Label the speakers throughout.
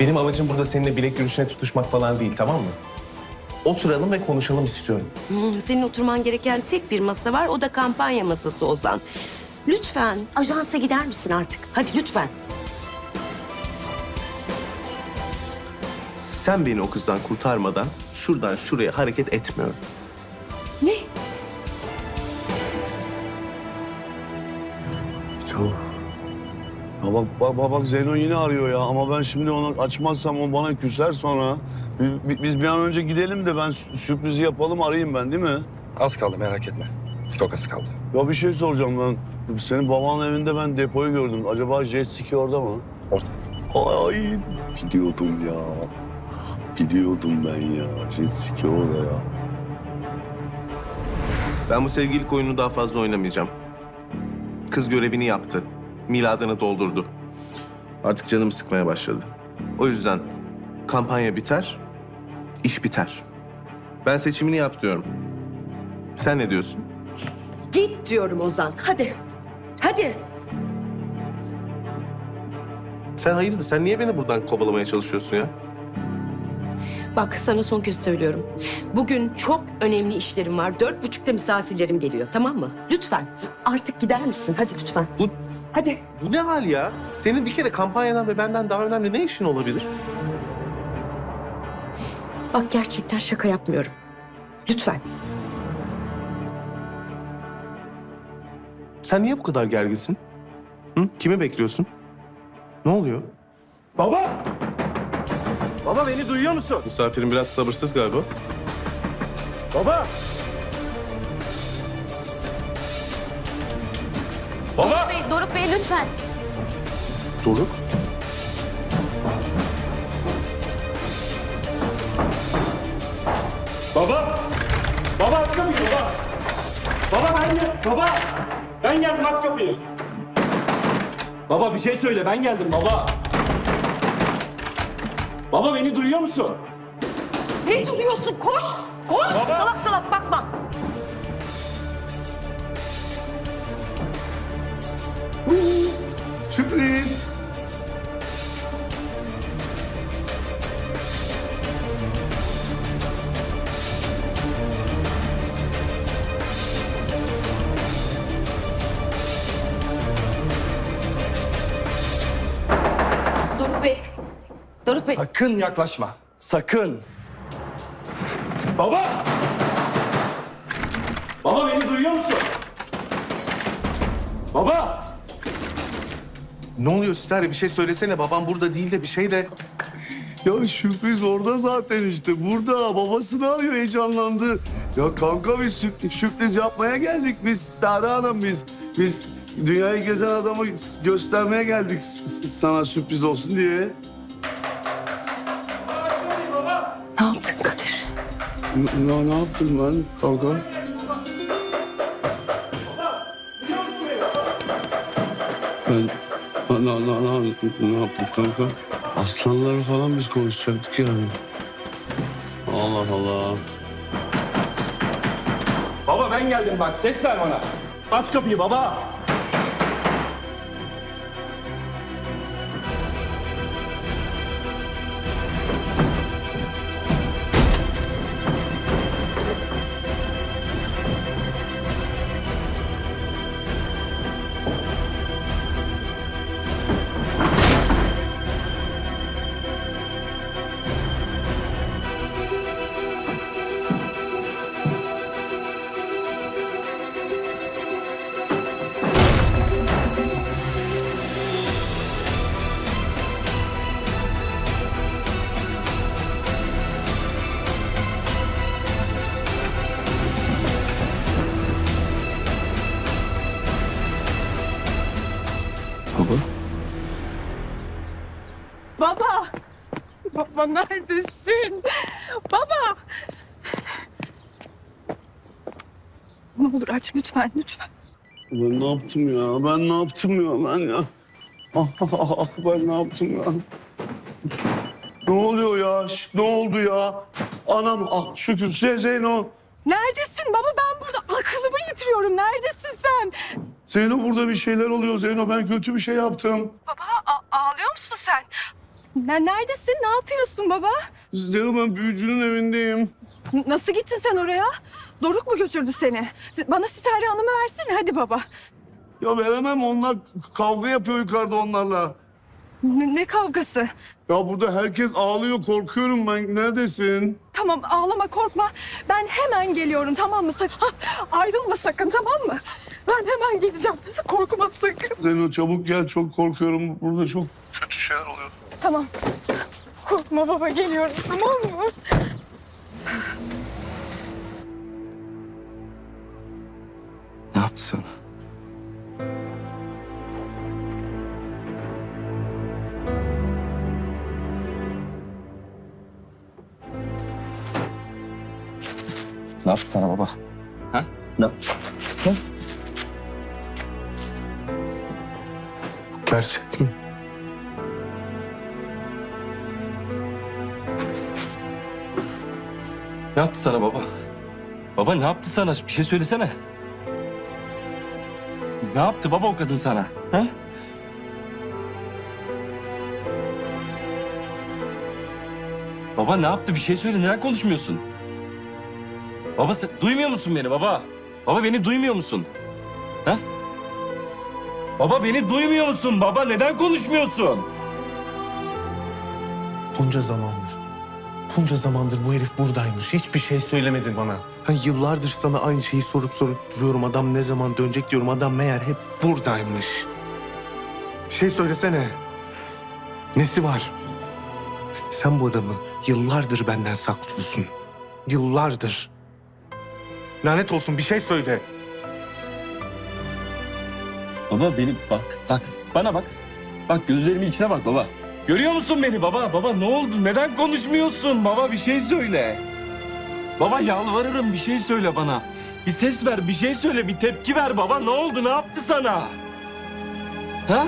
Speaker 1: Benim amacım burada seninle bilek yürüyüşüne tutuşmak falan değil tamam mı? Oturalım ve konuşalım istiyorum.
Speaker 2: Hmm, Senin oturman gereken tek bir masa var. O da kampanya masası Ozan. Lütfen ajansa gider misin artık? Hadi lütfen.
Speaker 1: Sen beni o kızdan kurtarmadan şuradan şuraya hareket etmiyorum.
Speaker 3: Ya bak, bak, bak, bak Zeyno yine arıyor ya ama ben şimdi onu açmazsam o bana küser sonra. Bi- Biz bir an önce gidelim de ben sü- sürprizi yapalım arayayım ben değil mi?
Speaker 4: Az kaldı merak etme. Çok az kaldı.
Speaker 3: Ya bir şey soracağım ben. Senin babanın evinde ben depoyu gördüm. Acaba jet ski orada mı?
Speaker 4: Orada.
Speaker 3: Ay biliyordum ya. Biliyordum ben ya. Jet ski orada ya.
Speaker 1: Ben bu sevgililik oyununu daha fazla oynamayacağım. Kız görevini yaptı. Miladını doldurdu. Artık canım sıkmaya başladı. O yüzden kampanya biter, iş biter. Ben seçimini yap diyorum. Sen ne diyorsun?
Speaker 2: Git diyorum Ozan. Hadi. Hadi.
Speaker 1: Sen hayırdır? Sen niye beni buradan kovalamaya çalışıyorsun ya?
Speaker 2: Bak sana son kez söylüyorum. Bugün çok önemli işlerim var. Dört buçukta misafirlerim geliyor tamam mı? Lütfen artık gider misin? Hadi lütfen.
Speaker 1: Bu,
Speaker 2: Hadi.
Speaker 1: bu ne hal ya? Senin bir kere kampanyadan ve benden daha önemli ne işin olabilir?
Speaker 2: Bak gerçekten şaka yapmıyorum. Lütfen.
Speaker 1: Sen niye bu kadar gerginsin? Hı? Kimi bekliyorsun? Ne oluyor?
Speaker 5: Baba! Baba beni duyuyor musun?
Speaker 1: Misafirin biraz sabırsız galiba.
Speaker 5: Baba!
Speaker 6: Doruk Bey lütfen.
Speaker 1: Doruk.
Speaker 5: Baba! Baba aç kapıyı baba! Baba ben gel... Baba! Ben geldim aç kapıyı. Baba bir şey söyle ben geldim baba. Baba beni duyuyor musun?
Speaker 2: Ne duruyorsun? Koş. Koş.
Speaker 5: Baba!
Speaker 2: Salak salak bakma.
Speaker 3: Sürpriz.
Speaker 2: Doruk Bey. Doruk Bey.
Speaker 5: Sakın yaklaşma. Sakın. Baba! Baba beni duyuyor musun? Baba!
Speaker 1: Ne oluyor sizler? Bir şey söylesene. Babam burada değil de bir şey de...
Speaker 3: Ya sürpriz orada zaten işte. Burada babasını arıyor heyecanlandı. Ya kanka biz sürpriz, sürpriz yapmaya geldik biz. Tarık Hanım biz. Biz dünyayı gezen adamı göstermeye geldik s- sana sürpriz olsun diye.
Speaker 2: Ne yaptın Kadir?
Speaker 3: Ne, ne yaptım ben kanka? Ben ne, ne, ne, ne yaptım kanka? Aslanları falan biz konuşacaktık yani. Allah Allah.
Speaker 5: Baba ben geldim bak ses ver bana. Aç kapıyı. Baba.
Speaker 3: Baba
Speaker 7: neredesin? Baba! Ne olur aç lütfen, lütfen.
Speaker 3: Ben ne yaptım ya? Ben ne yaptım ya? Ben ya. Ah, ah, ah, ah, ben ne yaptım ya? Ne oluyor ya? Şş, ne oldu ya? Anam ah şükür Ze- Zeyno.
Speaker 7: Neredesin baba? Ben burada aklımı yitiriyorum. Neredesin sen?
Speaker 3: Zeyno burada bir şeyler oluyor Zeyno. Ben kötü bir şey yaptım.
Speaker 7: Baba a- ağlıyor musun sen? Ne, neredesin? Ne yapıyorsun baba?
Speaker 3: Canım ben büyücünün evindeyim.
Speaker 7: N- Nasıl gittin sen oraya? Doruk mu götürdü seni? Si- Bana Sitare Hanım'ı versene hadi baba.
Speaker 3: Ya veremem onlar kavga yapıyor yukarıda onlarla.
Speaker 7: Ne, ne kavgası?
Speaker 3: Ya burada herkes ağlıyor korkuyorum ben. Neredesin?
Speaker 7: Tamam ağlama korkma. Ben hemen geliyorum tamam mı? Sakın ha, ayrılma sakın tamam mı? Ben hemen geleceğim. Korkma sakın.
Speaker 3: Zeyno çabuk gel çok korkuyorum. Burada çok kötü şeyler oluyor.
Speaker 7: Tamam. Korkma baba geliyorum tamam mı?
Speaker 8: Ne yaptı sana? Ne yaptı sana baba? Ha? Ne?
Speaker 9: Gerçek mi?
Speaker 5: Ne yaptı sana baba? Baba ne yaptı sana? Bir şey söylesene. Ne yaptı baba o kadın sana? Ha? Baba ne yaptı? Bir şey söyle. Neden konuşmuyorsun? Baba sen duymuyor musun beni baba? Baba beni duymuyor musun? Ha? Baba beni duymuyor musun? Baba neden konuşmuyorsun?
Speaker 9: Bunca zamandır. Bunca zamandır bu herif buradaymış. Hiçbir şey söylemedin bana. Ha, yıllardır sana aynı şeyi sorup sorup duruyorum. Adam ne zaman dönecek diyorum. Adam meğer hep buradaymış. Bir şey söylesene. Nesi var? Sen bu adamı yıllardır benden saklıyorsun. Yıllardır. Lanet olsun bir şey söyle.
Speaker 5: Baba beni bak, bak bana bak. Bak gözlerimin içine bak baba. Görüyor musun beni baba? Baba ne oldu? Neden konuşmuyorsun? Baba bir şey söyle. Baba yalvarırım bir şey söyle bana. Bir ses ver, bir şey söyle, bir tepki ver baba. Ne oldu? Ne yaptı sana? Ha?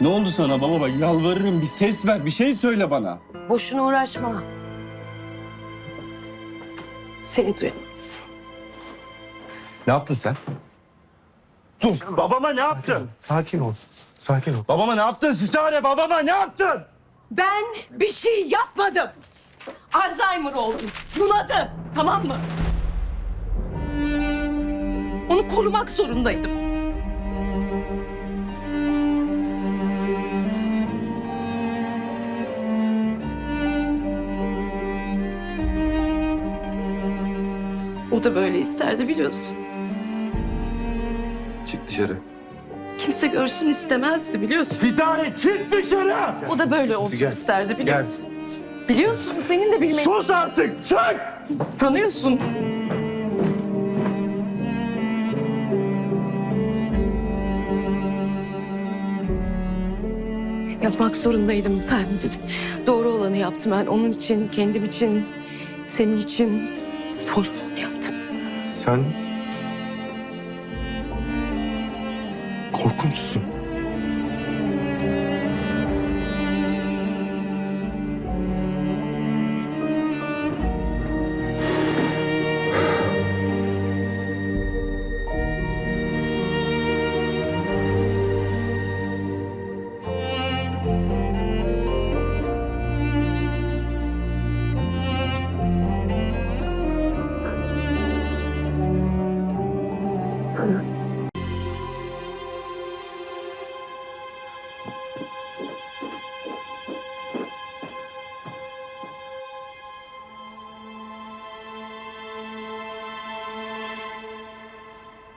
Speaker 5: Ne oldu sana baba? Bak yalvarırım bir ses ver, bir şey söyle bana.
Speaker 2: Boşuna uğraşma. Seni duyamaz.
Speaker 5: Ne yaptın sen? Dur. Babama ne yaptın?
Speaker 9: Sakin ol. Sakin ol.
Speaker 5: Babama ne yaptın? Sitare babama ne yaptın?
Speaker 2: Ben bir şey yapmadım. Alzheimer oldum. Bunadı. Tamam mı? Onu korumak zorundaydım. O da böyle isterdi biliyorsun.
Speaker 5: Çık dışarı.
Speaker 2: Kimse görsün istemezdi biliyorsun.
Speaker 5: Fidare çık dışarı!
Speaker 2: O da böyle olsun
Speaker 9: Gel.
Speaker 2: isterdi biliyorsun. Biliyorsun senin de bilmeni
Speaker 5: Sus artık çık!
Speaker 2: tanıyorsun. Yapmak zorundaydım ben. Doğru olanı yaptım ben. Onun için, kendim için, senin için doğru olanı yaptım.
Speaker 9: Sen... Korkunçsun.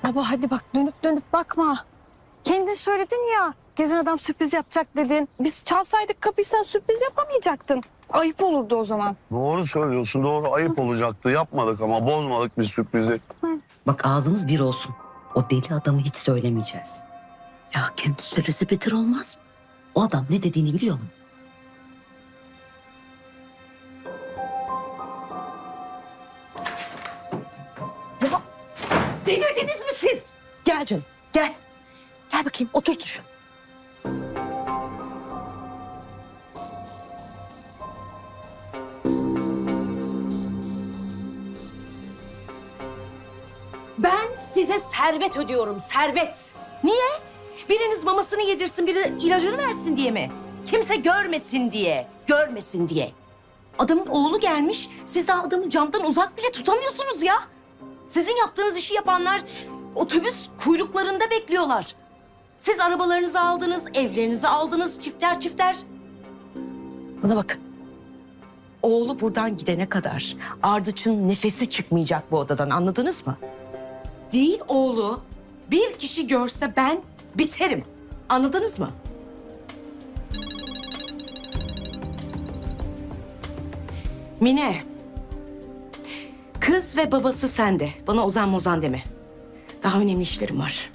Speaker 7: Baba hadi bak dönüp dönüp bakma. Kendin söyledin ya. Gezen adam sürpriz yapacak dedin. Biz çalsaydık kapıyı sen sürpriz yapamayacaktın. Ayıp olurdu o zaman.
Speaker 3: Doğru söylüyorsun doğru ayıp olacaktı. Yapmadık ama bozmadık bir sürprizi.
Speaker 10: Bak ağzımız bir olsun. O deli adamı hiç söylemeyeceğiz. Ya kendi söylesi beter olmaz mı? O adam ne dediğini biliyor mu?
Speaker 2: Gel canım, gel. Gel bakayım, otur şu. Ben size servet ödüyorum, servet. Niye? Biriniz mamasını yedirsin, biri ilacını versin diye mi? Kimse görmesin diye. Görmesin diye. Adamın oğlu gelmiş. Siz daha adamı camdan uzak bile tutamıyorsunuz ya. Sizin yaptığınız işi yapanlar otobüs kuyruklarında bekliyorlar. Siz arabalarınızı aldınız, evlerinizi aldınız çifter çifter. Bana bakın. Oğlu buradan gidene kadar Ardıç'ın nefesi çıkmayacak bu odadan anladınız mı? Değil oğlu. Bir kişi görse ben biterim. Anladınız mı? Mine. Kız ve babası sende. Bana Ozan Mozan deme. Daha önemli işlerim var.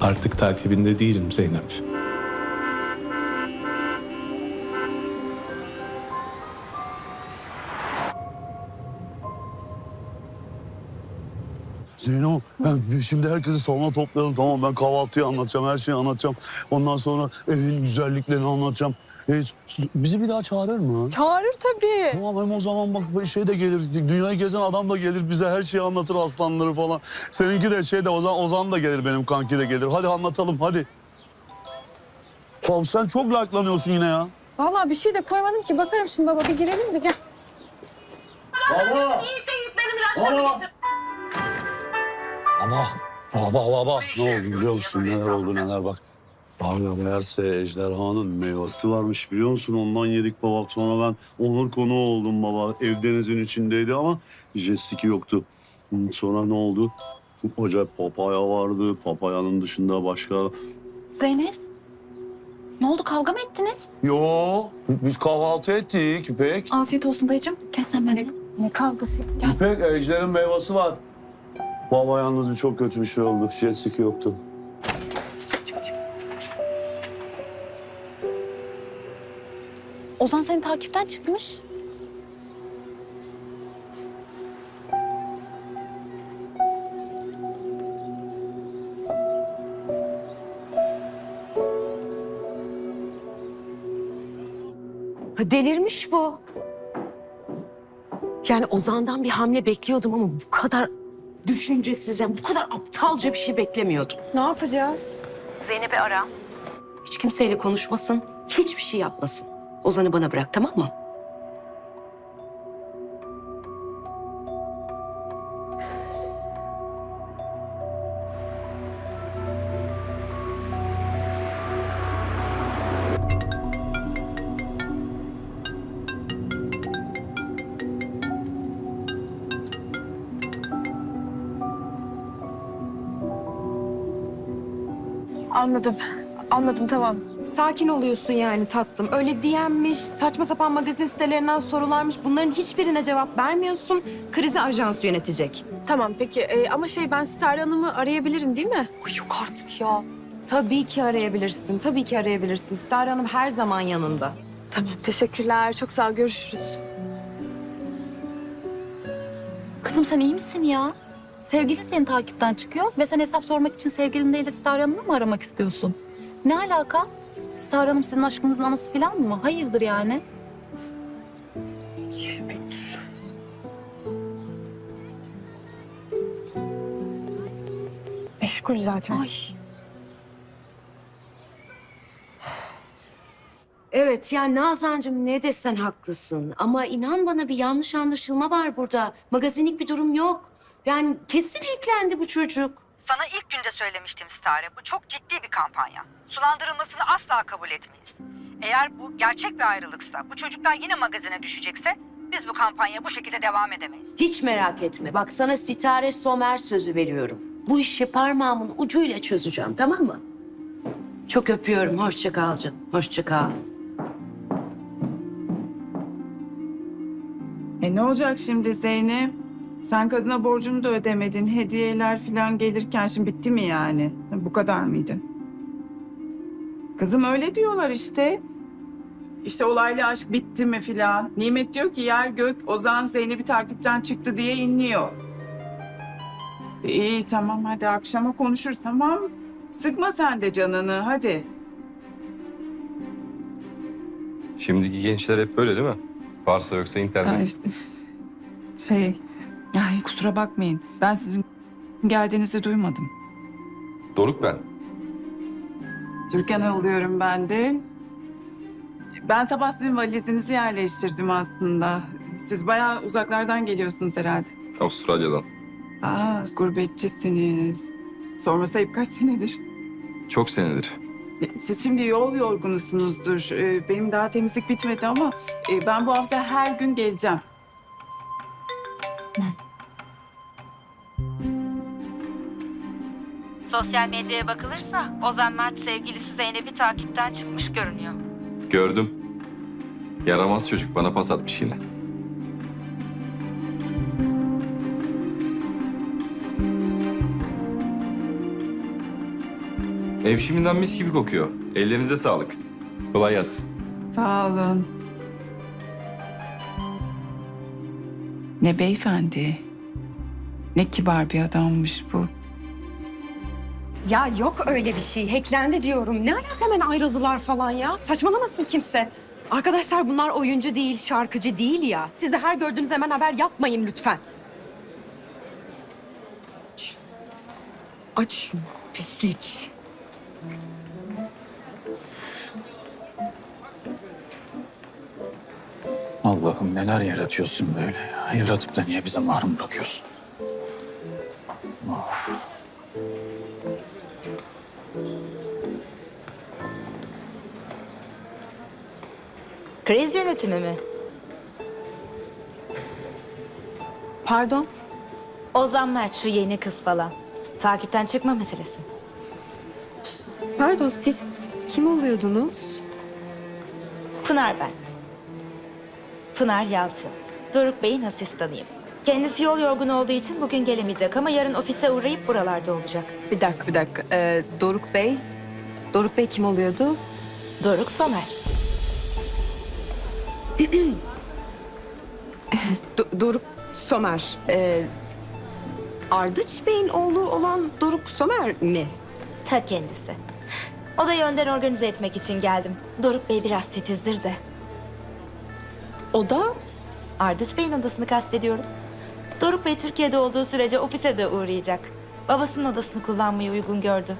Speaker 11: Artık takibinde değilim Zeynep.
Speaker 3: Şimdi herkesi salona toplayalım tamam Ben kahvaltıyı anlatacağım, her şeyi anlatacağım. Ondan sonra evin güzelliklerini anlatacağım. E, bizi bir daha çağırır mı?
Speaker 7: Çağırır tabii.
Speaker 3: Tamam hem o zaman bak şey de gelir, dünyayı gezen adam da gelir bize her şeyi anlatır aslanları falan. Seninki de şey de Ozan, Ozan da gelir benim kanki de gelir. Hadi anlatalım hadi. Oğlum sen çok like'lanıyorsun yine ya.
Speaker 7: Vallahi bir şey de koymadım ki. Bakarım şimdi baba bir girelim mi? Gel.
Speaker 3: Baba! Baba! Baba! Baba baba! Ne oldu biliyor musun? Neler oldu neler bak. Var ya meğerse ejderhanın meyvesi varmış biliyor musun? Ondan yedik baba. Sonra ben onur konu oldum baba. Ev denizin içindeydi ama jessiki yoktu. Sonra ne oldu? Acayip papaya vardı. Papayanın dışında başka...
Speaker 12: Zeynep. Ne oldu kavga mı ettiniz?
Speaker 3: Yo, biz kahvaltı ettik İpek.
Speaker 12: Afiyet olsun dayıcığım. Gel sen benimle.
Speaker 7: Ne kavgası?
Speaker 12: Gel.
Speaker 3: İpek ejderin meyvesi var. Baba yalnız bir çok kötü bir şey oldu. Jessiki yoktu.
Speaker 12: Ozan seni takipten çıkmış.
Speaker 2: Ha, Delirmiş bu. Yani Ozan'dan bir hamle bekliyordum ama bu kadar düşüncesiz, yani bu kadar aptalca bir şey beklemiyordum.
Speaker 7: Ne yapacağız?
Speaker 2: Zeynep'i ara. Hiç kimseyle konuşmasın, hiçbir şey yapmasın. Ozan'ı bana bırak tamam mı?
Speaker 7: Anladım. Anladım tamam. Sakin oluyorsun yani tatlım. Öyle diyenmiş, saçma sapan magazin sitelerinden sorularmış. Bunların hiçbirine cevap vermiyorsun. Krizi ajans yönetecek. Tamam peki Ee, ama şey ben Sitare Hanım'ı arayabilirim değil mi? Ay yok artık ya. Tabii ki arayabilirsin. Tabii ki arayabilirsin. Sitare Hanım her zaman yanında. Tamam teşekkürler. Çok sağ ol. Görüşürüz.
Speaker 12: Kızım sen iyi misin ya? Sevgilin seni takipten çıkıyor ve sen hesap sormak için sevgilin değil de Star Hanım'ı mı aramak istiyorsun? Ne alaka? Star Hanım sizin aşkınızın anası falan mı? Hayırdır yani?
Speaker 7: Meşgul zaten.
Speaker 12: Ay.
Speaker 2: Evet yani Nazancığım ne desen haklısın. Ama inan bana bir yanlış anlaşılma var burada. Magazinlik bir durum yok. Yani kesin hacklendi bu çocuk.
Speaker 13: Sana ilk günde söylemiştim Stare. Bu çok ciddi bir kampanya. Sulandırılmasını asla kabul etmeyiz. Eğer bu gerçek bir ayrılıksa, bu çocuklar yine magazine düşecekse biz bu kampanya bu şekilde devam edemeyiz.
Speaker 2: Hiç merak etme. Bak sana sitare somer sözü veriyorum. Bu işi parmağımın ucuyla çözeceğim tamam mı? Çok öpüyorum. Hoşça kal canım. Hoşça kal.
Speaker 14: E ne olacak şimdi Zeynep? Sen kadına borcunu da ödemedin. Hediyeler falan gelirken şimdi bitti mi yani? Bu kadar mıydı? Kızım öyle diyorlar işte. İşte olaylı aşk bitti mi filan. Nimet diyor ki yer gök Ozan Zeynep'i takipten çıktı diye inliyor. İyi tamam hadi akşama konuşuruz tamam. Sıkma sen de canını hadi.
Speaker 4: Şimdiki gençler hep böyle değil mi? Varsa yoksa internet.
Speaker 14: Ay, şey, ay kusura bakmayın. Ben sizin geldiğinizi duymadım.
Speaker 4: Doruk ben.
Speaker 14: Türkan oluyorum ben de. Ben sabah sizin valizinizi yerleştirdim aslında. Siz bayağı uzaklardan geliyorsunuz herhalde.
Speaker 4: Avustralya'dan.
Speaker 14: Aa, gurbetçisiniz. Sorması ayıp kaç senedir?
Speaker 4: Çok senedir.
Speaker 14: Siz şimdi yol yorgunusunuzdur. Ee, Benim daha temizlik bitmedi ama e, ben bu hafta her gün geleceğim.
Speaker 13: Sosyal medyaya bakılırsa Ozan Mert sevgilisi Zeynep'i takipten çıkmış görünüyor.
Speaker 4: Gördüm. Yaramaz çocuk bana pas atmış yine. Ev şimdiden mis gibi kokuyor. Ellerinize sağlık. Kolay gelsin.
Speaker 14: Sağ olun. Ne beyefendi. Ne kibar bir adammış bu.
Speaker 6: Ya yok öyle bir şey. Hacklendi diyorum. Ne alaka hemen ayrıldılar falan ya? Saçmalamasın kimse. Arkadaşlar bunlar oyuncu değil, şarkıcı değil ya. Siz de her gördüğünüz hemen haber yapmayın lütfen. Aç şunu. Pislik.
Speaker 15: Allah'ım neler yaratıyorsun böyle ya. Yaratıp da niye bize mahrum bırakıyorsun? Of.
Speaker 13: Kriz yönetimi mi?
Speaker 6: Pardon?
Speaker 13: Ozan Mert şu yeni kız falan. Takipten çıkma meselesi.
Speaker 6: Pardon siz kim oluyordunuz?
Speaker 13: Pınar ben. Pınar Yalçın. Doruk Bey'in asistanıyım. Kendisi yol yorgun olduğu için bugün gelemeyecek ama yarın ofise uğrayıp buralarda olacak.
Speaker 6: Bir dakika bir dakika. Ee, Doruk Bey. Doruk Bey kim oluyordu?
Speaker 13: Doruk Somer.
Speaker 6: Do- Doruk Somer. Ee, Ardıç Bey'in oğlu olan Doruk Somer mi?
Speaker 13: Ta kendisi. Odayı önden organize etmek için geldim. Doruk Bey biraz titizdir de.
Speaker 6: O da
Speaker 13: Ardıç Bey'in odasını kastediyorum. Doruk Bey Türkiye'de olduğu sürece ofise de uğrayacak. Babasının odasını kullanmayı uygun gördü.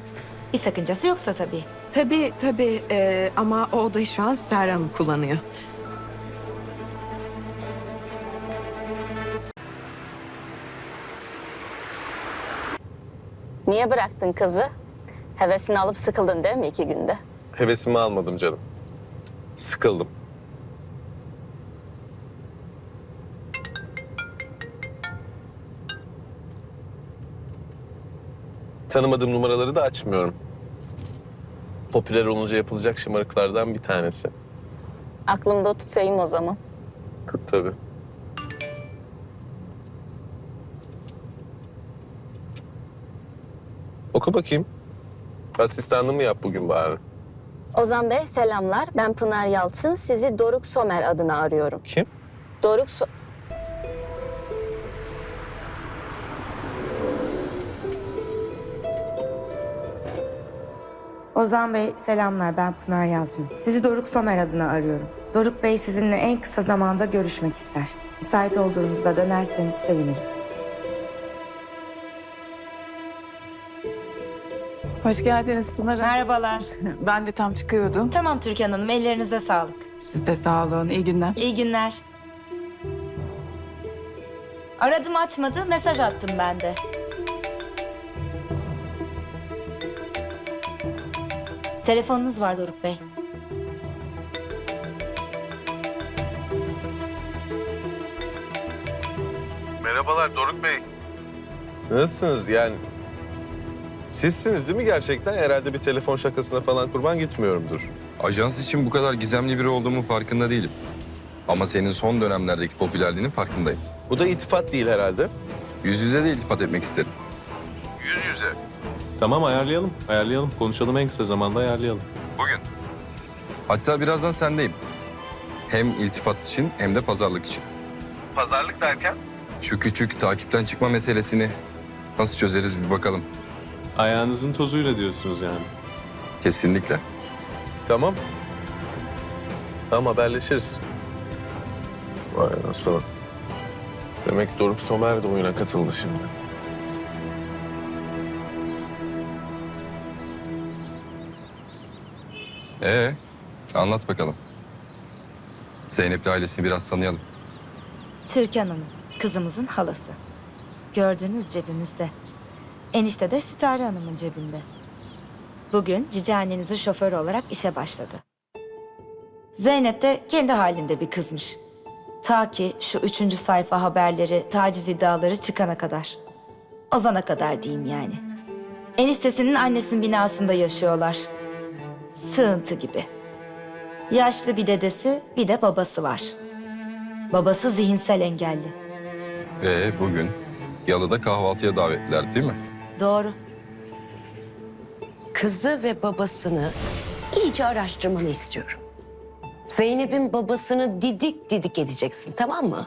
Speaker 13: Bir sakıncası yoksa tabii.
Speaker 6: tabii tabii ee, ama o odayı şu an Serra Hanım kullanıyor.
Speaker 16: Niye bıraktın kızı? Hevesini alıp sıkıldın değil mi iki günde?
Speaker 1: Hevesimi almadım canım. Sıkıldım. Tanımadığım numaraları da açmıyorum. Popüler olunca yapılacak şımarıklardan bir tanesi.
Speaker 16: Aklımda tutayım o zaman.
Speaker 1: Tut tabii. Oku bakayım. Asistanlığımı yap bugün bari.
Speaker 16: Ozan Bey selamlar. Ben Pınar Yalçın. Sizi Doruk Somer adına arıyorum.
Speaker 1: Kim?
Speaker 16: Doruk So...
Speaker 17: Ozan Bey selamlar ben Pınar Yalçın. Sizi Doruk Somer adına arıyorum. Doruk Bey sizinle en kısa zamanda görüşmek ister. Müsait olduğunuzda dönerseniz sevinirim.
Speaker 14: Hoş geldiniz Pınar.
Speaker 13: Merhabalar.
Speaker 14: Ben de tam çıkıyordum.
Speaker 13: Tamam Türkan Hanım, ellerinize sağlık.
Speaker 14: Siz de sağ olun. İyi günler.
Speaker 13: İyi günler. Aradım açmadı, mesaj attım ben de. Telefonunuz var Doruk Bey.
Speaker 1: Merhabalar Doruk Bey. Nasılsınız yani? Sizsiniz değil mi gerçekten? Herhalde bir telefon şakasına falan kurban gitmiyorumdur.
Speaker 4: Ajans için bu kadar gizemli biri olduğumun farkında değilim. Ama senin son dönemlerdeki popülerliğinin farkındayım.
Speaker 1: Bu da itifat değil herhalde.
Speaker 4: Yüz yüze de iltifat etmek isterim.
Speaker 1: Yüz yüze.
Speaker 15: Tamam ayarlayalım. Ayarlayalım. Konuşalım en kısa zamanda ayarlayalım.
Speaker 4: Bugün. Hatta birazdan sendeyim. Hem iltifat için hem de pazarlık için.
Speaker 1: Pazarlık derken?
Speaker 4: Şu küçük takipten çıkma meselesini Nasıl çözeriz bir bakalım.
Speaker 9: Ayağınızın tozuyla diyorsunuz yani.
Speaker 4: Kesinlikle.
Speaker 9: Tamam. Tamam haberleşiriz. Vay nasıl? Demek Doruk Somer de oyuna katıldı şimdi.
Speaker 4: Ee, anlat bakalım. Zeynep'le ailesini biraz tanıyalım.
Speaker 13: Türkan Hanım, kızımızın halası. Gördüğünüz cebimizde. Enişte de Sitare Hanım'ın cebinde. Bugün cici annenizin şoförü olarak işe başladı. Zeynep de kendi halinde bir kızmış. Ta ki şu üçüncü sayfa haberleri, taciz iddiaları çıkana kadar. Ozan'a kadar diyeyim yani. Eniştesinin annesinin binasında yaşıyorlar. Sığıntı gibi. Yaşlı bir dedesi, bir de babası var. Babası zihinsel engelli.
Speaker 4: Ve bugün Yalı'da kahvaltıya davetliler değil mi?
Speaker 13: Doğru.
Speaker 2: Kızı ve babasını iyice araştırmanı istiyorum. Zeynep'in babasını didik didik edeceksin tamam mı?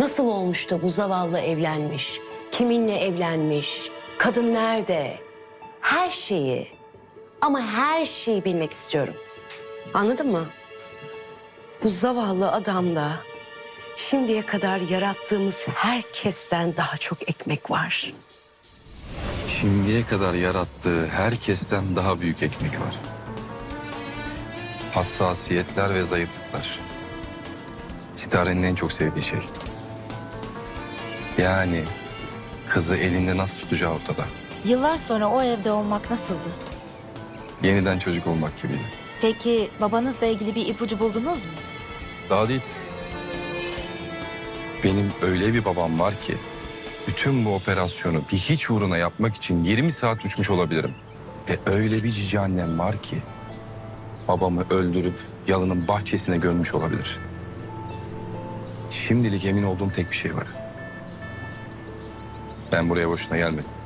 Speaker 2: Nasıl olmuş da bu zavallı evlenmiş? Kiminle evlenmiş? Kadın nerede? Her şeyi ama her şeyi bilmek istiyorum. Anladın mı? Bu zavallı adamda şimdiye kadar yarattığımız herkesten daha çok ekmek var.
Speaker 4: Şimdiye kadar yarattığı herkesten daha büyük ekmek var. Hassasiyetler ve zayıflıklar. Sitarenin en çok sevdiği şey. Yani kızı elinde nasıl tutacağı ortada.
Speaker 13: Yıllar sonra o evde olmak nasıldı?
Speaker 4: Yeniden çocuk olmak gibiydi.
Speaker 13: Peki babanızla ilgili bir ipucu buldunuz mu?
Speaker 4: Daha değil. Benim öyle bir babam var ki bütün bu operasyonu bir hiç uğruna yapmak için 20 saat uçmuş olabilirim. Ve öyle bir cici annem var ki babamı öldürüp yalının bahçesine gömmüş olabilir. Şimdilik emin olduğum tek bir şey var. Ben buraya boşuna gelmedim.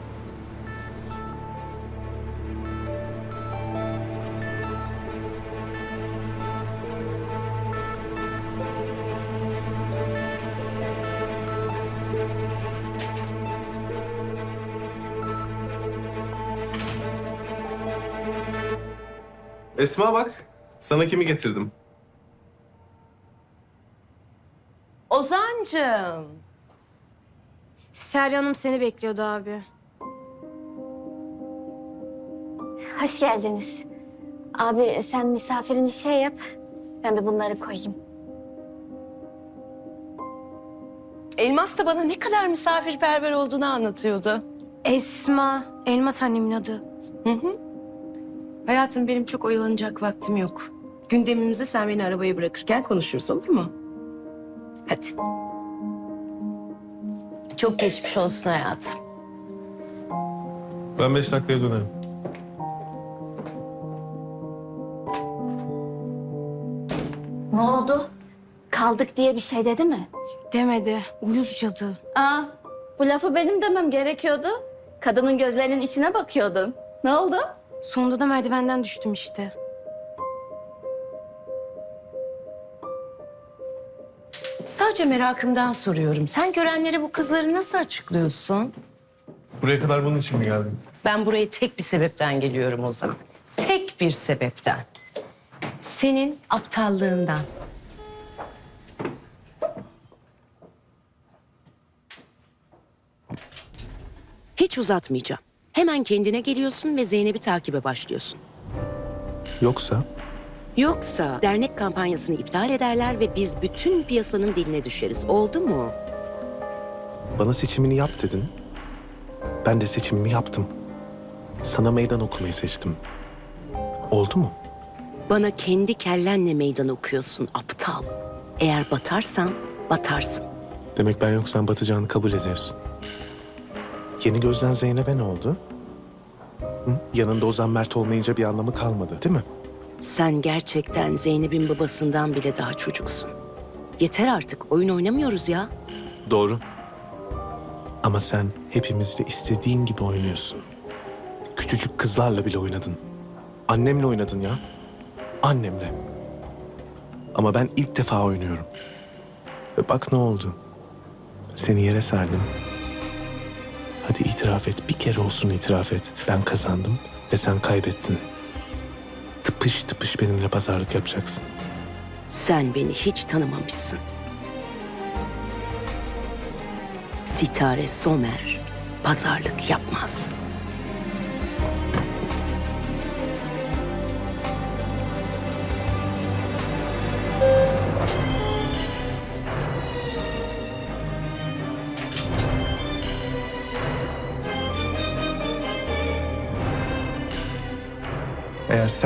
Speaker 9: Esma bak. Sana kimi getirdim?
Speaker 18: Ozancığım.
Speaker 6: Serra Hanım seni bekliyordu abi.
Speaker 16: Hoş geldiniz. Abi sen misafirini şey yap. Ben de bunları koyayım.
Speaker 2: Elmas da bana ne kadar misafirperver olduğunu anlatıyordu.
Speaker 6: Esma, Elmas annemin adı.
Speaker 2: Hı hı.
Speaker 18: Hayatım benim çok oyalanacak vaktim yok. Gündemimizi sen beni arabaya bırakırken konuşuruz olur mu? Hadi.
Speaker 2: Çok geçmiş olsun hayatım.
Speaker 9: Ben beş dakikaya dönerim.
Speaker 16: Ne oldu? Kaldık diye bir şey dedi mi?
Speaker 6: Demedi. Uyuz cadı.
Speaker 16: Aa, bu lafı benim demem gerekiyordu. Kadının gözlerinin içine bakıyordun. Ne oldu?
Speaker 6: Sonunda da merdivenden düştüm işte.
Speaker 2: Sadece merakımdan soruyorum. Sen görenlere bu kızları nasıl açıklıyorsun?
Speaker 9: Buraya kadar bunun için mi geldin?
Speaker 2: Ben buraya tek bir sebepten geliyorum o zaman. Tek bir sebepten. Senin aptallığından.
Speaker 18: Hiç uzatmayacağım. Hemen kendine geliyorsun ve Zeynep'i takibe başlıyorsun.
Speaker 9: Yoksa?
Speaker 18: Yoksa dernek kampanyasını iptal ederler ve biz bütün piyasanın diline düşeriz. Oldu mu?
Speaker 9: Bana seçimini yap dedin. Ben de seçimimi yaptım. Sana meydan okumayı seçtim. Oldu mu?
Speaker 18: Bana kendi kellenle meydan okuyorsun aptal. Eğer batarsan batarsın.
Speaker 9: Demek ben yoksam batacağını kabul ediyorsun. Yeni gözden Zeynep'e ne oldu? Hı? Yanında Ozan Mert olmayınca bir anlamı kalmadı değil mi?
Speaker 18: Sen gerçekten Zeynep'in babasından bile daha çocuksun. Yeter artık oyun oynamıyoruz ya.
Speaker 9: Doğru. Ama sen hepimizle istediğin gibi oynuyorsun. Küçücük kızlarla bile oynadın. Annemle oynadın ya. Annemle. Ama ben ilk defa oynuyorum. Ve bak ne oldu. Seni yere serdim. İtiraf et. Bir kere olsun itiraf et. Ben kazandım ve sen kaybettin. Tıpış tıpış benimle pazarlık yapacaksın.
Speaker 2: Sen beni hiç tanımamışsın. Sitare Somer pazarlık yapmaz.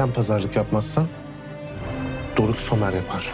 Speaker 9: Sen pazarlık yapmazsan Doruk Somer yapar.